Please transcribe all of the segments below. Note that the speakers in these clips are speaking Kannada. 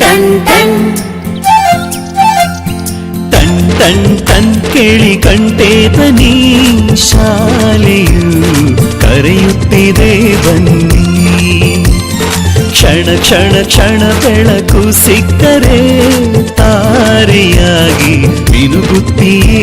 ಟನ್ ಟನ್ ಟನ್ ಕೇಳಿ ಕಂಟೇ ನೀ ಶಾಲೆಯು ಕರೆಯುತ್ತಿದೆ ಬನ್ನಿ. ಕ್ಷಣ ಕ್ಷಣ ಕ್ಷಣ ಬೆಳಕು ಸಿಕ್ಕರೆ ತಾರೆಯಾಗಿ ಮಿನುಗುತ್ತೀಯೇ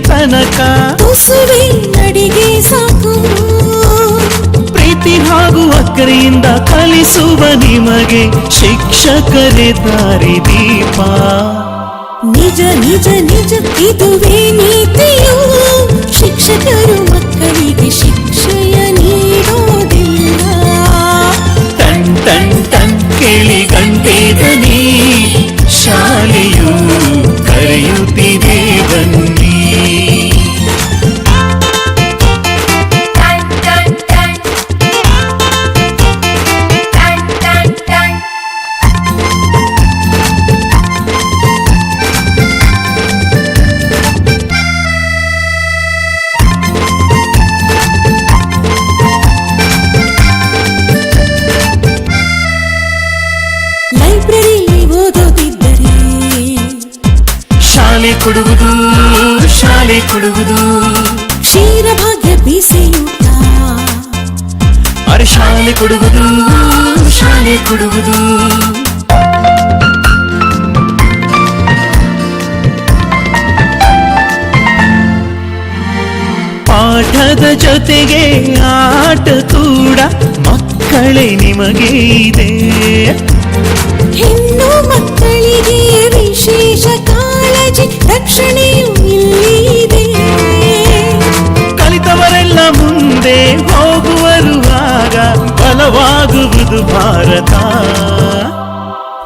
ತನಕ ತುಸುವೆ ನಡಿಗೆ ಸಾಕು. ಪ್ರೀತಿ ಹಾಗೂ ಅಕ್ಕರೆಯಿಂದ ಕಲಿಸುವ ನಿಮಗೆ ಶಿಕ್ಷಕರೇ ದಾರಿ ದೀಪ. ನಿಜ ನಿಜ ನಿಜ ಇದುವೇ ನೀತಿಯು ಶಾಲೆ ಕೊಡುವುದು ಶಾಲೆ ಕೊಡುವುದು. ಕ್ಷೀರಭಾಗ್ಯ ಬೀಸೆಯೂಟ ಅರೆ ಶಾಲೆ ಕೊಡುವುದು ಶಾಲೆ ಕೊಡುವುದು. ಪಾಠದ ಜೊತೆಗೆ ಆಟ ಕೂಡ ಮಕ್ಕಳೇ ನಿಮಗೆ ಇದೆ. ಮುಂದೆ ಹೋಗುವರುವಾಗ ಬಲವಾಗುವುದು ಭಾರತ.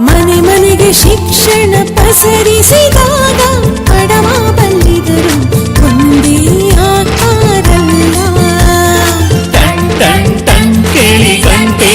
ಮನೆ ಮನೆಗೆ ಶಿಕ್ಷಣ ಪಸರಿಸಿದಾಗ ಕಡವ ಬಲ್ಲಿದರು ಒಂದೇ ಆಕಾರಲ್ಲ ಟನ್ ಟನ್ ಟನ್ ಕೇಳಿ ಗಂಟೆ